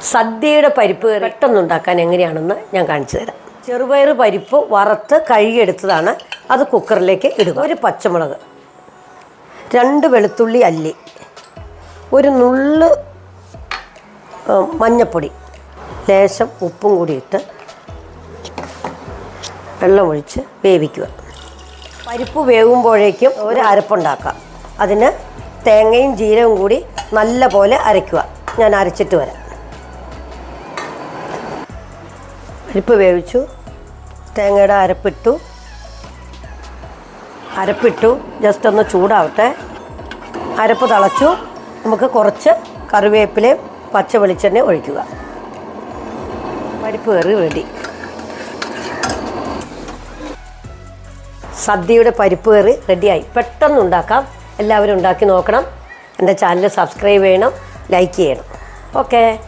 സദ്യയുടെ പരിപ്പ് പെട്ടെന്ന് ഉണ്ടാക്കാൻ എങ്ങനെയാണെന്ന് ഞാൻ കാണിച്ചു തരാം. ചെറുപയർ പരിപ്പ് വറുത്ത് കഴുകിയെടുത്തതാണ്. അത് കുക്കറിലേക്ക് ഇടുക. ഒരു പച്ചമുളക് രണ്ട് വെളുത്തുള്ളി അല്ലി ഒരു നുള്ള് മഞ്ഞപ്പൊടി ലേശം ഉപ്പും കൂടി ഇട്ട് വെള്ളമൊഴിച്ച് വേവിക്കുക. പരിപ്പ് വേവുമ്പോഴേക്കും ഒരു അരപ്പുണ്ടാക്കാം. അതിന് തേങ്ങയും ജീരകവും കൂടി നല്ല പോലെ അരയ്ക്കുക. ഞാൻ അരച്ചിട്ട് വരാം. പരിപ്പ് വേവിച്ചു. തേങ്ങയുടെ അരപ്പിട്ടു. അരപ്പിട്ടു. ജസ്റ്റ് ഒന്ന് ചൂടാവട്ടെ. അരപ്പ് തളച്ചു. നമുക്ക് കുറച്ച് കറിവേപ്പിലയും പച്ച വെളിച്ചെണ്ണ ഒഴിക്കുക. പരിപ്പ് കറി റെഡി സദ്യയുടെ പരിപ്പ് കറി റെഡിയായി പെട്ടെന്ന് ഉണ്ടാക്കാം. എല്ലാവരും ഉണ്ടാക്കി നോക്കണം. എന്റെ ചാനൽ സബ്സ്ക്രൈബ് ചെയ്യണം. ലൈക്ക് ചെയ്യണം. ഓക്കേ